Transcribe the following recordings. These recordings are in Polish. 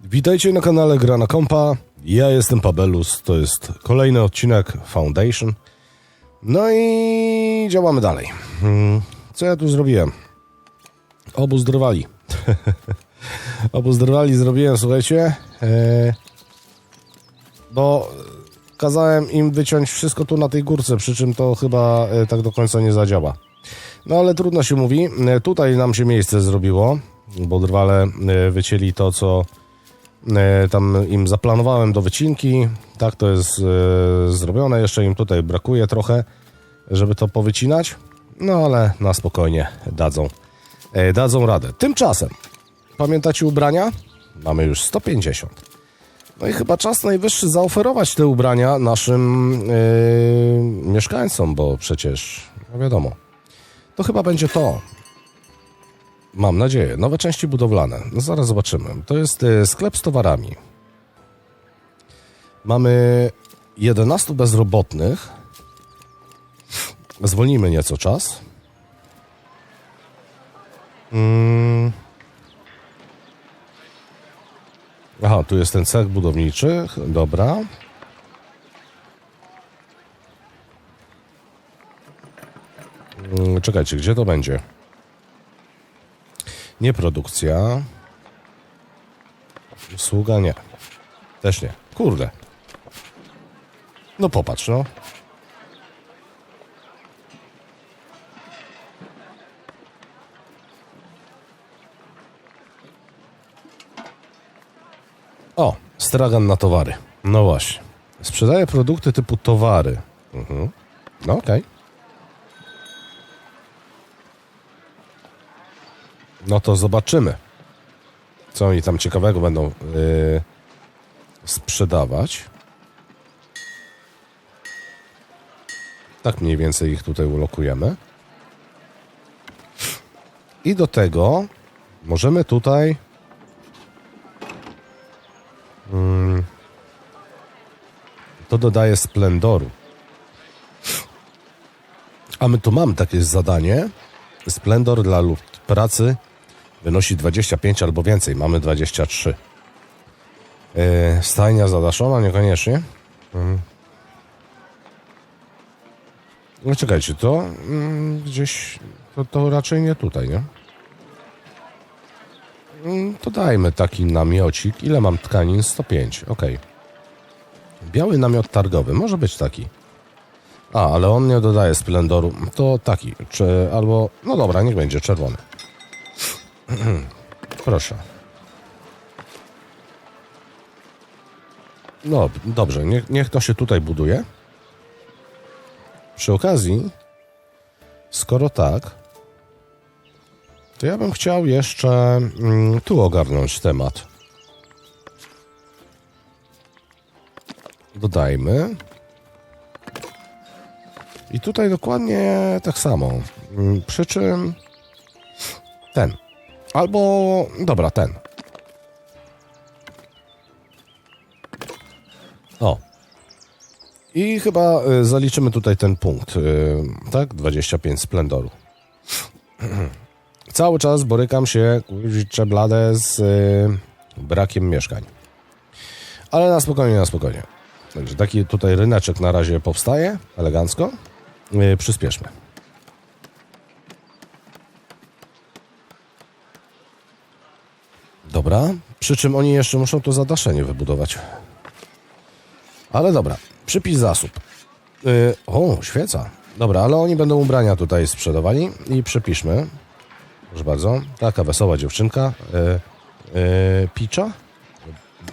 Witajcie na kanale Gra na Kompa. Ja jestem Pabelus, to jest kolejny odcinek Foundation. No i działamy dalej. Hmm, Co ja tu zrobiłem? Obóz drwali. Obóz drwali zrobiłem, słuchajcie. E, bo kazałem im wyciąć wszystko tu na tej górce, przy czym to chyba e, tak do końca nie zadziała. No ale trudno się mówi. E, Tutaj nam się miejsce zrobiło, bo drwale wycięli to, co tam im zaplanowałem do wycinki. Tak to jest e, zrobione. Jeszcze im tutaj brakuje trochę, żeby to powycinać. No ale na spokojnie dadzą, e, dadzą radę. Tymczasem, pamiętacie ubrania? Mamy już 150. No i chyba czas najwyższy zaoferować te ubrania naszym e, mieszkańcom, bo przecież, no wiadomo, to chyba będzie to. Mam nadzieję. Nowe części budowlane. No zaraz zobaczymy. To jest e, sklep z towarami. Mamy 11 bezrobotnych. Zwolnimy nieco czas. Mm. Aha, tu jest ten cech budowniczy. Dobra. Mm, Czekajcie, gdzie to będzie? Nie produkcja. Usługa nie. Też nie. Kurde. No popatrz, no. O, stragan na towary. No właśnie. Sprzedaje produkty typu towary. Mhm. No okej. No to zobaczymy, co oni tam ciekawego będą yy, sprzedawać. Tak mniej więcej ich tutaj ulokujemy. I do tego możemy tutaj mm, to dodaje splendoru. A my tu mamy takie zadanie. Splendor dla lub pracy wynosi 25 albo więcej. Mamy 23. Yy, stajnia zadaszona? Niekoniecznie. Mm. No czekajcie, to mm, gdzieś... To, to raczej nie tutaj, nie? Mm, To dajmy taki namiocik. Ile mam tkanin? 105. Ok. Biały namiot targowy. Może być taki. A, ale on nie dodaje splendoru. To taki. Czy, albo... No dobra, niech będzie czerwony. Proszę. No, dobrze, niech, niech to się tutaj buduje. Przy okazji, skoro tak, to ja bym chciał jeszcze mm, tu ogarnąć temat. Dodajmy. I tutaj dokładnie tak samo. Mm, Przy czym ten. Albo, dobra, ten. O. I chyba y, zaliczymy tutaj ten punkt, y, tak? 25 splendoru. Cały czas borykam się, kurczę blade, z y, brakiem mieszkań. Ale na spokojnie, na spokojnie. Także taki tutaj ryneczek na razie powstaje, elegancko. Przyspieszmy. Dobra, przy czym oni jeszcze muszą to zadaszenie wybudować. Ale dobra, przypis zasób. Yy, o, świeca. Dobra, ale oni będą ubrania tutaj sprzedawali i przepiszmy. Proszę bardzo, taka wesoła dziewczynka. Yy, yy, Picza?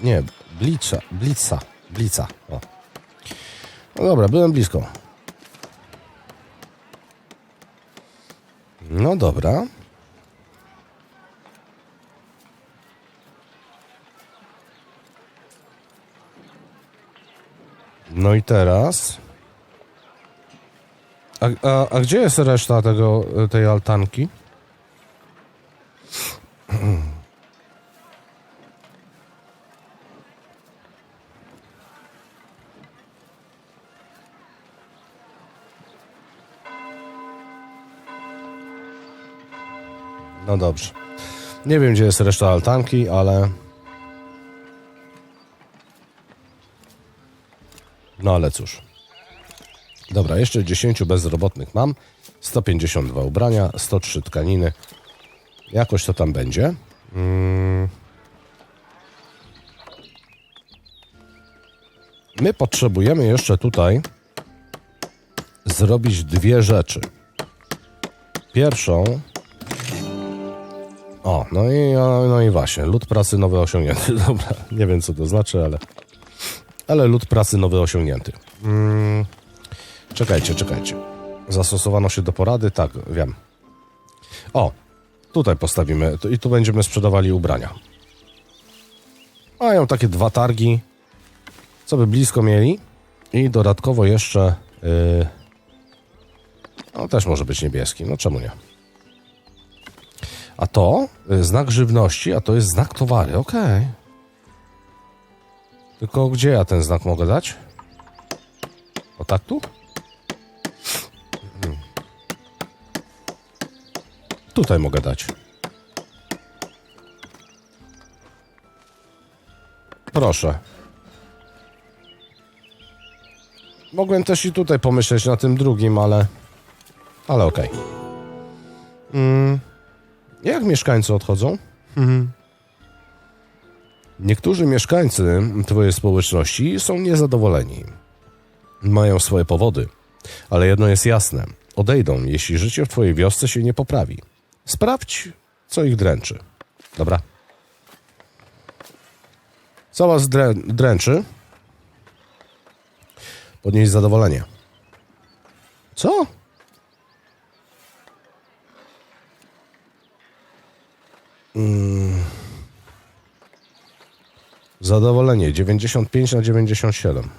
Nie, Blitza, Blitza, Blica. O. No dobra, byłem blisko. No dobra. No i teraz. A, a, a gdzie jest reszta tego, tej altanki? No dobrze. Nie wiem, gdzie jest reszta altanki, ale Ale cóż. Dobra, jeszcze 10 bezrobotnych mam. 152 ubrania, 103 tkaniny. Jakoś to tam będzie. Mm. My potrzebujemy jeszcze tutaj zrobić dwie rzeczy. Pierwszą. O, no i, no i właśnie, lud pracy nowy osiągnięty. Dobra, nie wiem co to znaczy, ale. Ale lud pracy nowy osiągnięty. Mm. Czekajcie, czekajcie. Zastosowano się do porady? Tak, wiem. O, tutaj postawimy i tu będziemy sprzedawali ubrania. Mają takie dwa targi, co by blisko mieli. I dodatkowo jeszcze. Yy, no też może być niebieski, no czemu nie? A to y, znak żywności, a to jest znak towary, okej. Tylko gdzie ja ten znak mogę dać? O tak tu? Hmm. Tutaj mogę dać. Proszę. Mogłem też i tutaj pomyśleć na tym drugim, ale... Ale okej. Mm. Jak mieszkańcy odchodzą? Mhm. Niektórzy mieszkańcy Twojej społeczności są niezadowoleni. Mają swoje powody, ale jedno jest jasne: odejdą, jeśli życie w Twojej wiosce się nie poprawi. Sprawdź, co ich dręczy. Dobra. Co Was drę dręczy? Podnieść zadowolenie. Co? Zadowolenie 95 na 97.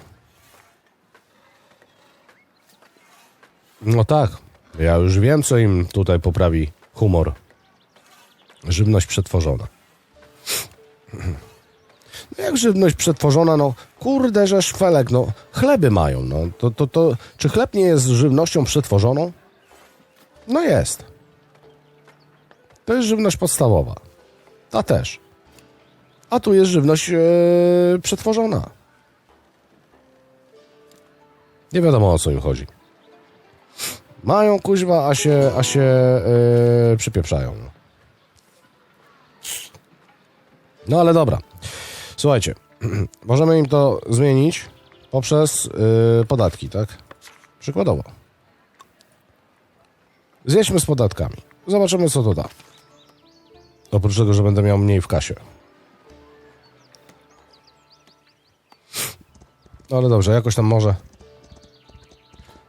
No tak, ja już wiem, co im tutaj poprawi humor. Żywność przetworzona. No jak żywność przetworzona, no kurde, że szwelek, no chleby mają, no to, to, to, czy chleb nie jest żywnością przetworzoną? No jest. To jest żywność podstawowa. Ta też. A tu jest żywność e, przetworzona. Nie wiadomo o co im chodzi. Mają kuźwa, a się, a się e, przypieprzają. No ale dobra. Słuchajcie, możemy im to zmienić poprzez e, podatki, tak? Przykładowo. Zjedźmy z podatkami. Zobaczymy, co to da. Oprócz tego, że będę miał mniej w kasie. No ale dobrze, jakoś tam może.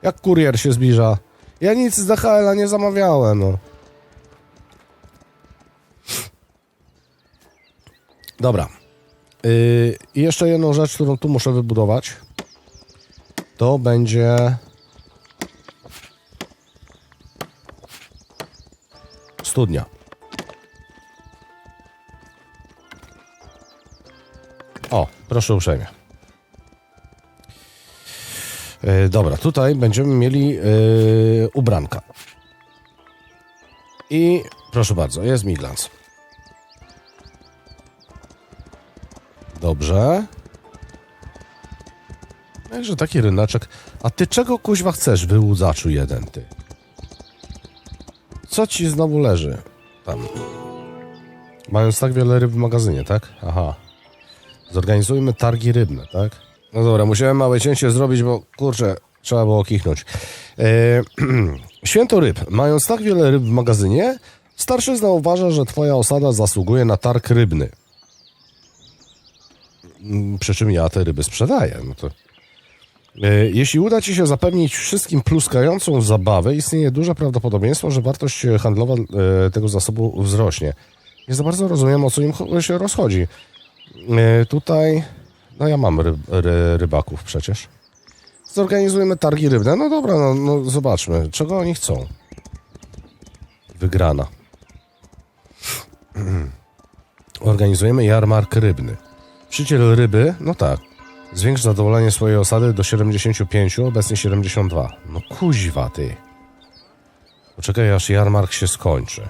Jak kurier się zbliża. Ja nic z DHL-a nie zamawiałem, no. Dobra. Yy, jeszcze jedną rzecz, którą tu muszę wybudować. To będzie... Studnia. O, proszę uprzejmie. E, dobra, tutaj będziemy mieli e, ubranka. I proszę bardzo, jest Midlands. Dobrze. Jakże taki rynaczek. A ty czego kuźwa chcesz, wyłudzaczu jeden, ty? Co ci znowu leży tam? Mając tak wiele ryb w magazynie, tak? Aha. Zorganizujmy targi rybne, tak? No dobra, musiałem małe cięcie zrobić, bo kurczę, trzeba było kichnąć. E, Święto ryb. Mając tak wiele ryb w magazynie, starszyzna uważa, że twoja osada zasługuje na targ rybny. Mm, Przy czym ja te ryby sprzedaję. No to... E, Jeśli uda ci się zapewnić wszystkim pluskającą zabawę, istnieje duże prawdopodobieństwo, że wartość handlowa e, tego zasobu wzrośnie. Nie za bardzo rozumiem, o co im się rozchodzi. E, Tutaj, no ja mam ryb, ry, rybaków przecież. Zorganizujemy targi rybne. No dobra, no, no zobaczmy, czego oni chcą. Wygrana. Organizujemy jarmark rybny. Przyciel ryby, no tak. Zwiększ zadowolenie swojej osady do 75, obecnie 72. No kuźwa ty. Poczekaj aż jarmark się skończy.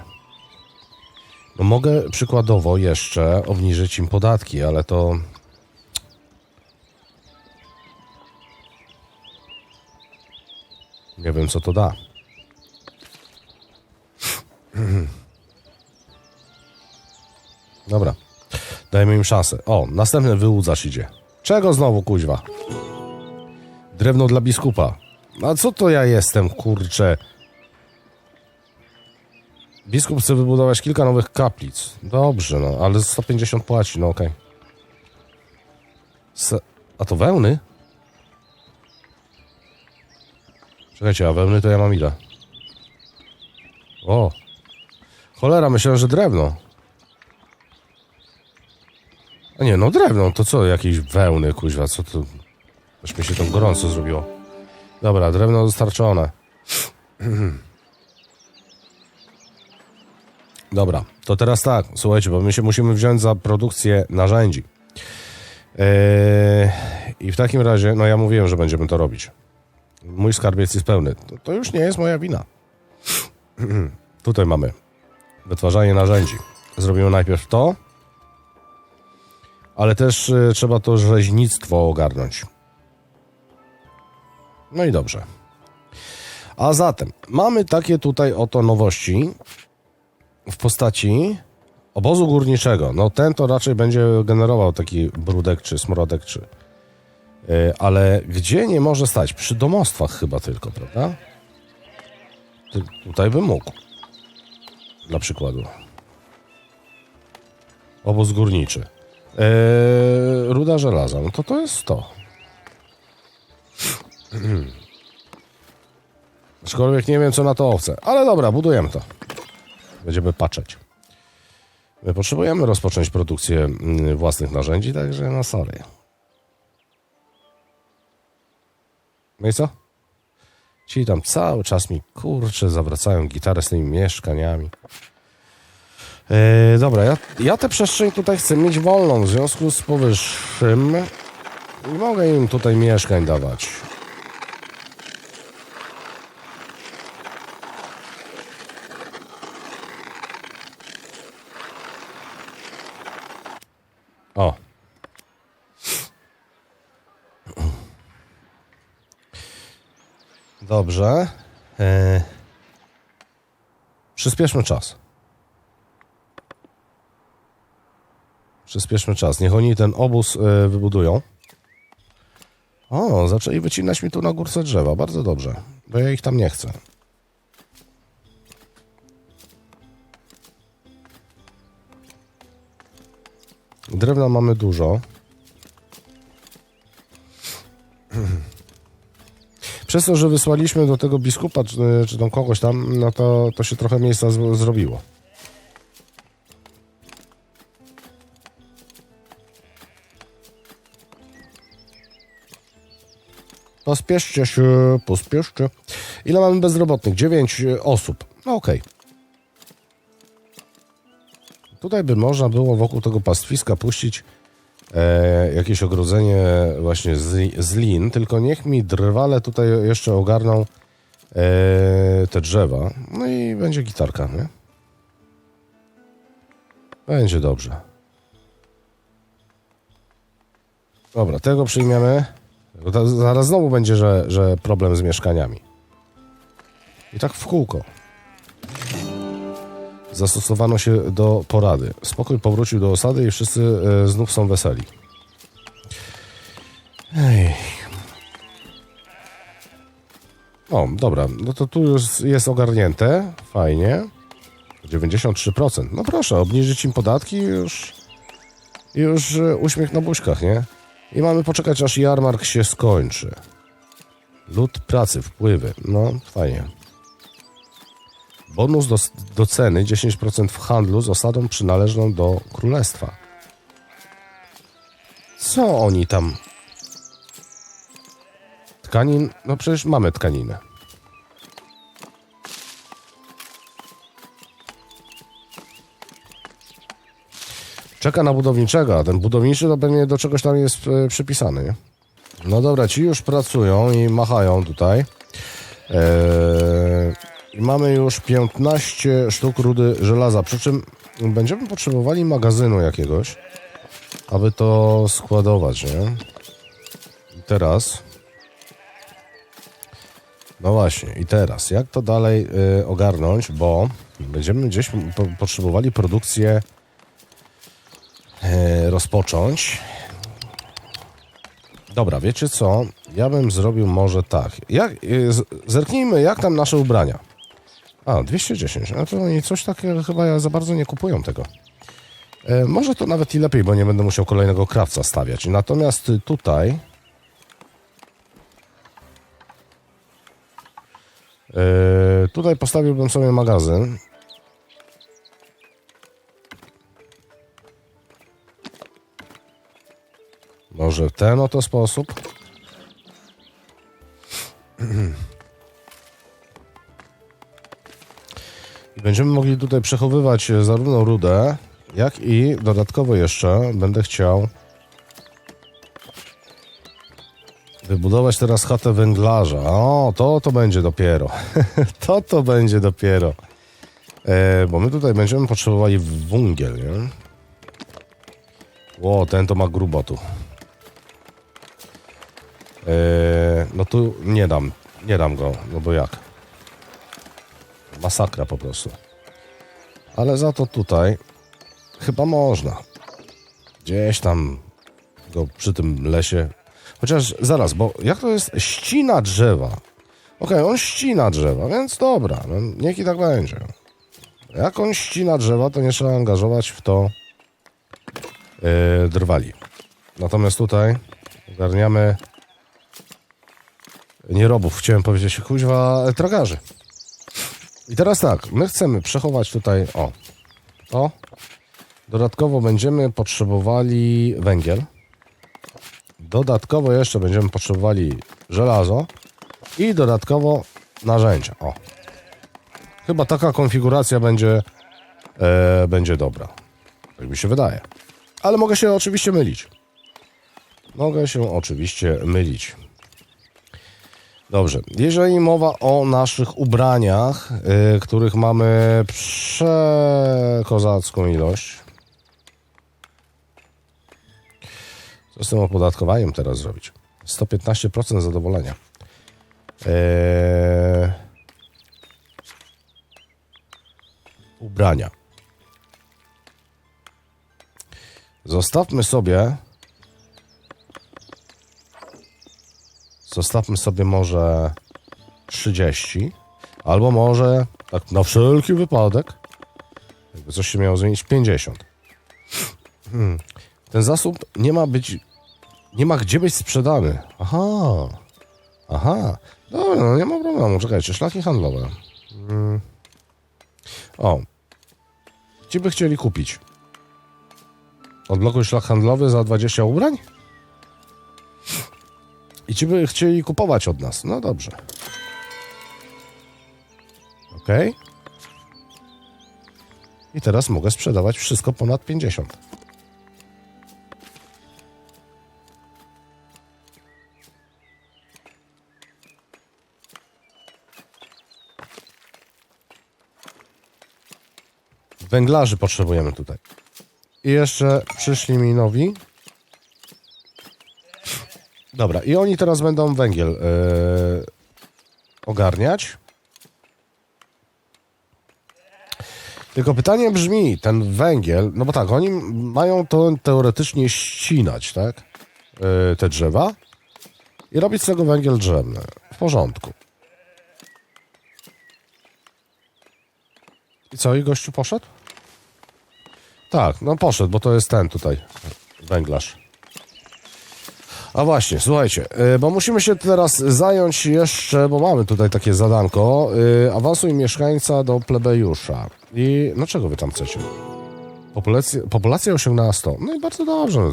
No mogę przykładowo jeszcze obniżyć im podatki, ale to... Nie wiem, co to da. Dobra. Dajmy im szansę. O, następny wyłudzacz idzie. Czego znowu, kuźwa? Drewno dla biskupa. A co to ja jestem, kurczę? Biskup chce wybudować kilka nowych kaplic. Dobrze, no, ale 150 płaci, no okej. Se- A to wełny? Czekajcie, a wełny to ja mam ile? O! Cholera, myślałem, że drewno. A nie, no drewno, to co, jakieś wełny, kuźwa, co to... Aż mi się tam gorąco zrobiło. Dobra, drewno dostarczone. Dobra, to teraz tak, słuchajcie, bo my się musimy wziąć za produkcję narzędzi. Eee, I w takim razie, no ja mówiłem, że będziemy to robić. Mój skarbiec jest pełny. To, to już nie jest moja wina. Tutaj mamy wytwarzanie narzędzi. Zrobimy najpierw to, ale też e, trzeba to rzeźnictwo ogarnąć. No i dobrze. A zatem mamy takie tutaj oto nowości w postaci obozu górniczego. No ten to raczej będzie generował taki brudek czy smrodek czy... Yy, ale gdzie nie może stać? Przy domostwach chyba tylko, prawda? Ty, tutaj by mógł. Dla przykładu. Obóz górniczy. Yy, ruda żelaza. No to to jest to. Aczkolwiek nie wiem, co na to owce. Ale dobra, budujemy to. Będziemy patrzeć. My potrzebujemy rozpocząć produkcję mm, własnych narzędzi, także no sorry. No i co? Ci tam cały czas mi kurczę zawracają gitarę z tymi mieszkaniami. E, dobra, ja, ja tę przestrzeń tutaj chcę mieć wolną, w związku z powyższym nie mogę im tutaj mieszkań dawać. O. Dobrze. E... Przyspieszmy czas. Przyspieszmy czas. Niech oni ten obóz e, wybudują. O, zaczęli wycinać mi tu na górce drzewa. Bardzo dobrze. Bo ja ich tam nie chcę. Drewna mamy dużo. Przez to, że wysłaliśmy do tego biskupa, czy, czy tam kogoś tam, no to, to się trochę miejsca z, zrobiło. Pospieszcie się, pospieszcie. Ile mamy bezrobotnych? 9 osób. No okej. Tutaj by można było wokół tego pastwiska puścić e, jakieś ogrodzenie właśnie z, z lin, tylko niech mi drwale tutaj jeszcze ogarną e, te drzewa. No i będzie gitarka, nie? Będzie dobrze. Dobra, tego przyjmiemy. Zaraz znowu będzie, że, że problem z mieszkaniami. I tak w kółko. Zastosowano się do porady. Spokój powrócił do osady i wszyscy e, znów są weseli. Ej. O, dobra, no to tu już jest ogarnięte. Fajnie. 93%. No proszę, obniżyć im podatki już. Już e, uśmiech na buźkach, nie? I mamy poczekać, aż jarmark się skończy. Lud pracy, wpływy. No, fajnie. Bonus do, do ceny 10% w handlu z osadą przynależną do królestwa. Co oni tam? Tkanin? No przecież mamy tkaninę. Czeka na budowniczego, a ten budowniczy to pewnie do czegoś tam jest e, przypisany? No dobra, ci już pracują i machają tutaj. Eee, mamy już 15 sztuk rudy żelaza, przy czym będziemy potrzebowali magazynu jakiegoś, aby to składować, nie? I teraz No właśnie, i teraz, jak to dalej y, ogarnąć, bo będziemy gdzieś po, potrzebowali produkcję y, rozpocząć. Dobra, wiecie co? Ja bym zrobił może tak. Jak, y, zerknijmy, jak tam nasze ubrania. A, 210. No to oni coś takiego chyba za bardzo nie kupują tego. E, może to nawet i lepiej, bo nie będę musiał kolejnego krawca stawiać. Natomiast tutaj... E, tutaj postawiłbym sobie magazyn. Może w ten oto sposób. Będziemy mogli tutaj przechowywać zarówno rudę, jak i dodatkowo jeszcze będę chciał wybudować teraz chatę węglarza. O, to to będzie dopiero. to to będzie dopiero. E, bo my tutaj będziemy potrzebowali węgiel, nie? Ło, ten to ma grubo tu. E, no tu nie dam, nie dam go, no bo jak? Masakra po prostu. Ale za to tutaj chyba można. Gdzieś tam go przy tym lesie. Chociaż zaraz, bo jak to jest ścina drzewa? Okej, on ścina drzewa, więc dobra, no, niech i tak będzie. Jak on ścina drzewa, to nie trzeba angażować w to yy, drwali. Natomiast tutaj ogarniamy nie robów, chciałem powiedzieć, kuźwa, tragarzy. I teraz tak, my chcemy przechować tutaj, o, to. Dodatkowo będziemy potrzebowali węgiel. Dodatkowo jeszcze będziemy potrzebowali żelazo i dodatkowo narzędzia. O. Chyba taka konfiguracja będzie, e, będzie dobra. Tak mi się wydaje. Ale mogę się oczywiście mylić. Mogę się oczywiście mylić. Dobrze. Jeżeli mowa o naszych ubraniach, y, których mamy przekozacką ilość. Co z tym opodatkowaniem teraz zrobić? 115% zadowolenia. Eee... Ubrania. Zostawmy sobie Zostawmy sobie może 30, albo może, tak na wszelki wypadek, jakby coś się miało zmienić, 50. Hmm. Ten zasób nie ma być, nie ma gdzie być sprzedany. Aha, aha. Dobra, no nie ma problemu, czekajcie, szlaki handlowe. Hmm. O, ci by chcieli kupić. Odblokuj szlak handlowy za 20 ubrań? Ci by chcieli kupować od nas. No dobrze. Ok. I teraz mogę sprzedawać wszystko ponad 50. Węglarzy potrzebujemy tutaj. I jeszcze przyszli mi nowi. Dobra, i oni teraz będą węgiel yy, ogarniać. Tylko pytanie brzmi, ten węgiel, no bo tak, oni mają to teoretycznie ścinać, tak? Yy, te drzewa i robić z tego węgiel drzewny. W porządku. I co, i gościu poszedł? Tak, no poszedł, bo to jest ten tutaj, węglarz. A właśnie, słuchajcie, y, bo musimy się teraz zająć jeszcze, bo mamy tutaj takie zadanko, y, awansuj mieszkańca do plebejusza. I no czego wy tam chcecie? Populacja, populacja osiągnęła 100. No i bardzo dobrze, no,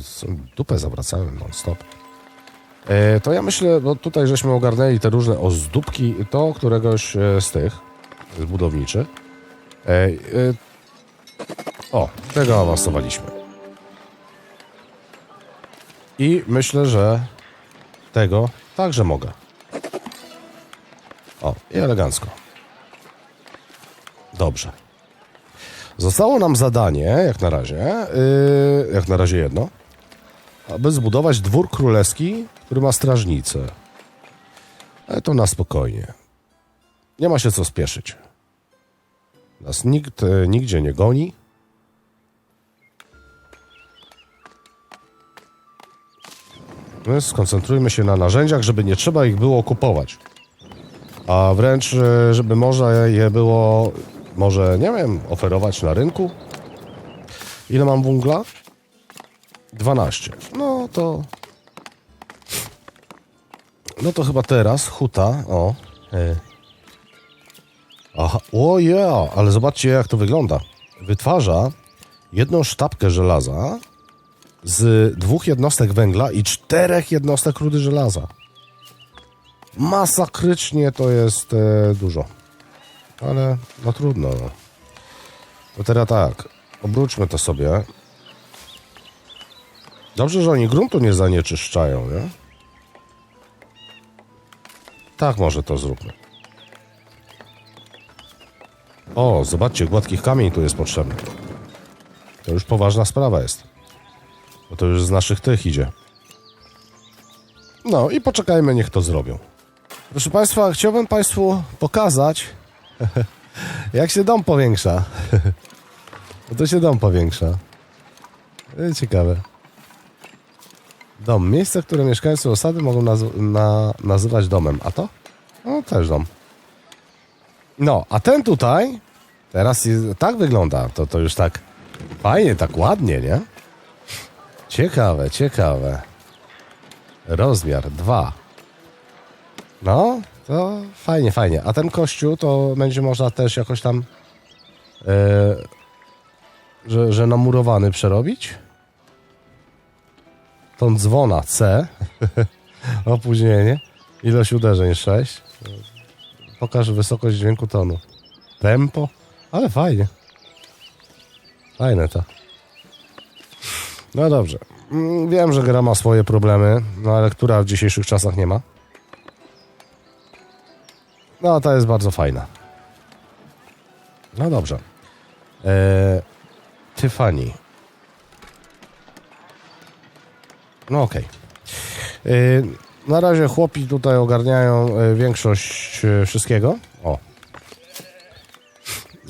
dupę zawracałem non-stop. Y, To ja myślę, bo tutaj żeśmy ogarnęli te różne ozdóbki, to któregoś e, z tych, z budowniczy. E, e, O, tego awansowaliśmy. I myślę, że tego także mogę. O, i elegancko. Dobrze. Zostało nam zadanie, jak na razie, yy, jak na razie jedno, aby zbudować dwór królewski, który ma strażnicę. Ale to na spokojnie. nie ma się co spieszyć. Nas nikt e, nigdzie nie goni. My skoncentrujmy się na narzędziach, żeby nie trzeba ich było kupować. A wręcz, e, żeby można je było, może, nie wiem, oferować na rynku. Ile mam węgla? 12. No to... No to chyba teraz huta, o. E. Aha, o ja, ale zobaczcie jak to wygląda. Wytwarza jedną sztabkę żelaza z dwóch jednostek węgla i czterech jednostek rudy żelaza. Masakrycznie to jest e, dużo. Ale no trudno. No. To teraz tak, obróćmy to sobie. Dobrze, że oni gruntu nie zanieczyszczają, nie? Tak, może to zróbmy. O, zobaczcie, gładkich kamień tu jest potrzebny. To już poważna sprawa jest. Bo to już z naszych tych idzie. No i poczekajmy, niech to zrobią. Proszę Państwa, chciałbym Państwu pokazać, jak się dom powiększa. Bo to się dom powiększa. E, Ciekawe. Dom. Miejsce, które mieszkańcy osady mogą naz- na- nazywać domem. A to? No, też dom. No, a ten tutaj teraz jest, tak wygląda. To, to już tak fajnie, tak ładnie, nie? Ciekawe, ciekawe. Rozmiar 2. No, to fajnie, fajnie. A ten kościół to będzie można też jakoś tam, e, że, że namurowany przerobić? Ton dzwona C. Opóźnienie. Ilość uderzeń 6. Pokaż wysokość dźwięku tonu. Tempo. Ale fajnie. Fajne to. No dobrze. Mm, Wiem, że gra ma swoje problemy, no ale która w dzisiejszych czasach nie ma. No, ta jest bardzo fajna. No dobrze. Eee, Tiffany. No okej. Eee, Na razie chłopi tutaj ogarniają e, większość e, wszystkiego. O.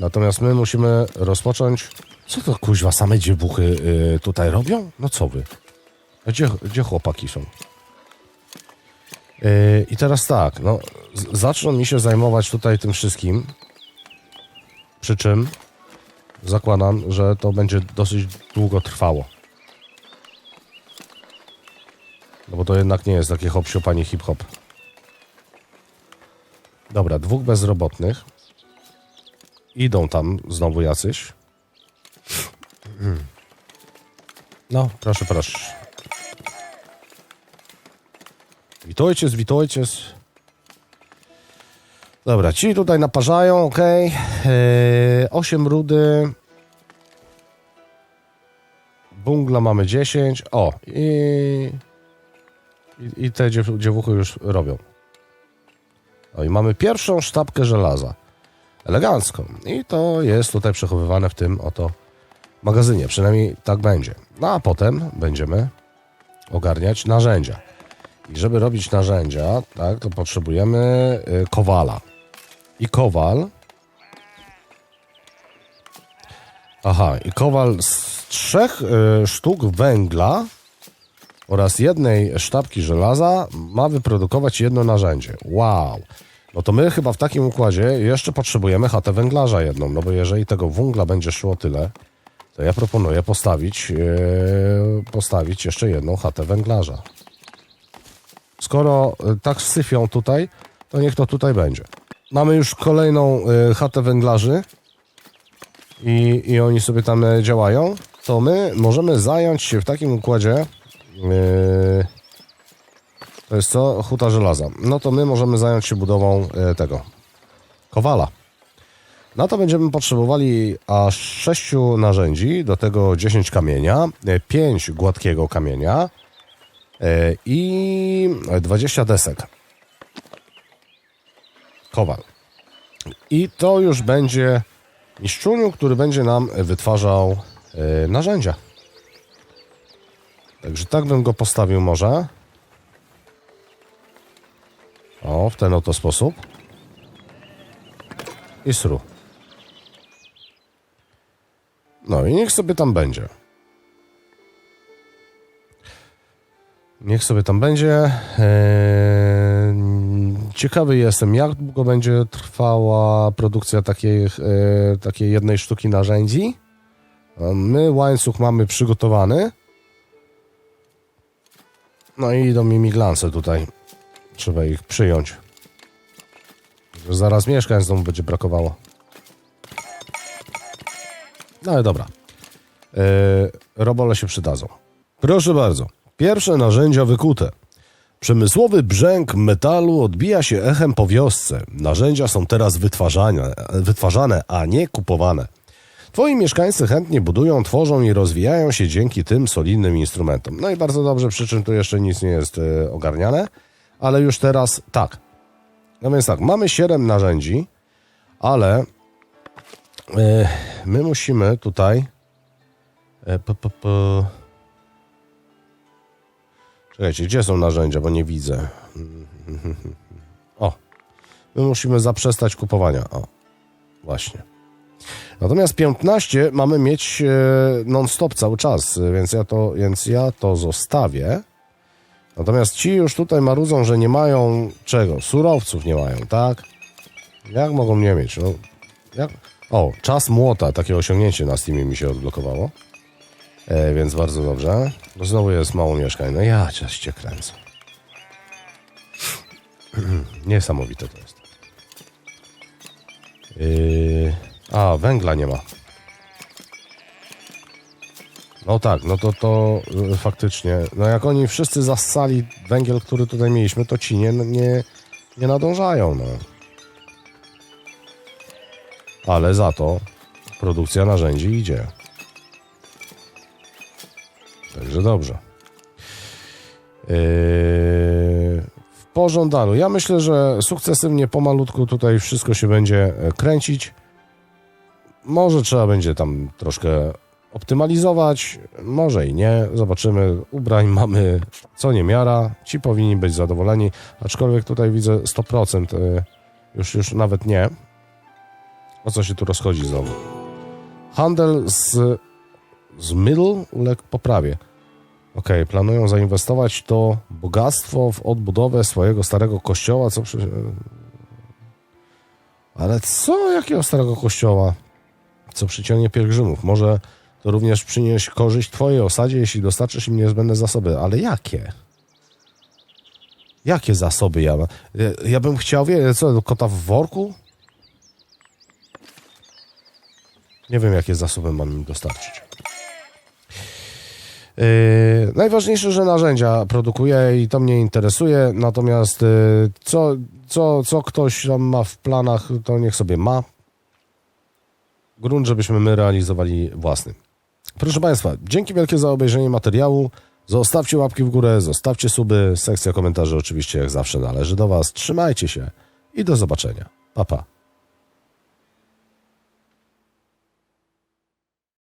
Natomiast my musimy rozpocząć. Co to kuźwa same dziewuchy e, tutaj robią? No co wy? Gdzie, gdzie chłopaki są? E, I teraz tak, no, zaczną mi się zajmować tutaj tym wszystkim. Przy czym zakładam, że to będzie dosyć długo trwało. No bo to jednak nie jest takie hop pani hip-hop. Dobra, dwóch bezrobotnych. Idą tam znowu jacyś. No, proszę, proszę. Witajcie, witajcie. Dobra, ci tutaj naparzają, ok. Eee, 8 rudy. Bungla mamy 10. O, i, i, i te dziew, dziewuchy już robią. O, i mamy pierwszą sztabkę żelaza. Elegancką. I to jest tutaj przechowywane w tym oto magazynie. Przynajmniej tak będzie. No a potem będziemy ogarniać narzędzia. I żeby robić narzędzia, tak, to potrzebujemy y, kowala. I kowal. Aha, i kowal z trzech y, sztuk węgla oraz jednej sztabki żelaza ma wyprodukować jedno narzędzie. Wow. No to my chyba w takim układzie jeszcze potrzebujemy chatę węglarza jedną, no bo jeżeli tego węgla będzie szło tyle, to ja proponuję postawić, yy, postawić jeszcze jedną chatę węglarza. Skoro y, tak syfią tutaj, to niech to tutaj będzie. Mamy już kolejną y, chatę węglarzy i, i oni sobie tam działają, to my możemy zająć się w takim układzie to jest co? Huta żelaza. No to my możemy zająć się budową e, tego kowala. Na to będziemy potrzebowali aż 6 narzędzi, do tego 10 kamienia, 5 gładkiego kamienia e, i 20 desek. Kowal. I to już będzie miszczuniu, który będzie nam wytwarzał e, narzędzia. Także tak bym go postawił może. O, w ten oto sposób. i sru. No i niech sobie tam będzie. Niech sobie tam będzie. Eee, ciekawy jestem, jak długo będzie trwała produkcja takiej, e, takiej jednej sztuki narzędzi. A My łańcuch mamy przygotowany. No i idą mi miglanse tutaj. Trzeba ich przyjąć. Zaraz mieszkań znowu będzie brakowało. No ale dobra. Yy, robole się przydadzą. Proszę bardzo. Pierwsze narzędzia wykute. Przemysłowy brzęk metalu odbija się echem po wiosce. Narzędzia są teraz wytwarzane, wytwarzane, a nie kupowane. Twoi mieszkańcy chętnie budują, tworzą i rozwijają się dzięki tym solidnym instrumentom. No i bardzo dobrze, przy czym tu jeszcze nic nie jest e, ogarniane, ale już teraz tak. No więc tak, mamy 7 narzędzi, ale my musimy tutaj. E, p. Czekajcie, gdzie są narzędzia, bo nie widzę. O, my musimy zaprzestać kupowania. O, właśnie. Natomiast 15 mamy mieć e, non-stop cały czas, e, więc ja, to, więc ja to zostawię. Natomiast ci już tutaj marudzą, że nie mają czego? Surowców nie mają, tak? Jak mogą nie mieć? No, jak? O, czas młota, takie osiągnięcie na Steamie mi się odblokowało. E, więc bardzo dobrze. No znowu jest mało mieszkań. No ja cię kręcę. Niesamowite to jest. Yy... A, węgla nie ma. No tak, no to to y, faktycznie. No jak oni wszyscy zassali węgiel, który tutaj mieliśmy, to ci nie, nie, nie nadążają, no. Ale za to produkcja narzędzi idzie. Także dobrze. Yy, w pożądaniu. Ja myślę, że sukcesywnie, pomalutku tutaj wszystko się będzie e, kręcić. Może trzeba będzie tam troszkę optymalizować, może i nie. Zobaczymy. Ubrań mamy co niemiara. Ci powinni być zadowoleni, aczkolwiek tutaj widzę 100%. y, Już, już nawet nie. O co się tu rozchodzi znowu? Handel z, z Middle uległ poprawie. Ok, planują zainwestować to bogactwo w odbudowę swojego starego kościoła, co przy... Ale co? Jakiego starego kościoła? co przyciągnie pielgrzymów. Może to również przynieść korzyść Twojej osadzie, jeśli dostarczysz im niezbędne zasoby. Ale jakie? Jakie zasoby ja mam? Ja, ja bym chciał, wie, co, kota w worku? Nie wiem, jakie zasoby mam im dostarczyć. Yy, najważniejsze, że narzędzia produkuję i to mnie interesuje, natomiast yy, co, co, co ktoś tam ma w planach, to niech sobie ma grunt, żebyśmy my realizowali własny. Proszę Państwa, dzięki wielkie za obejrzenie materiału. Zostawcie łapki w górę, zostawcie suby. Sekcja komentarzy oczywiście jak zawsze należy do Was. Trzymajcie się i do zobaczenia. Pa, pa.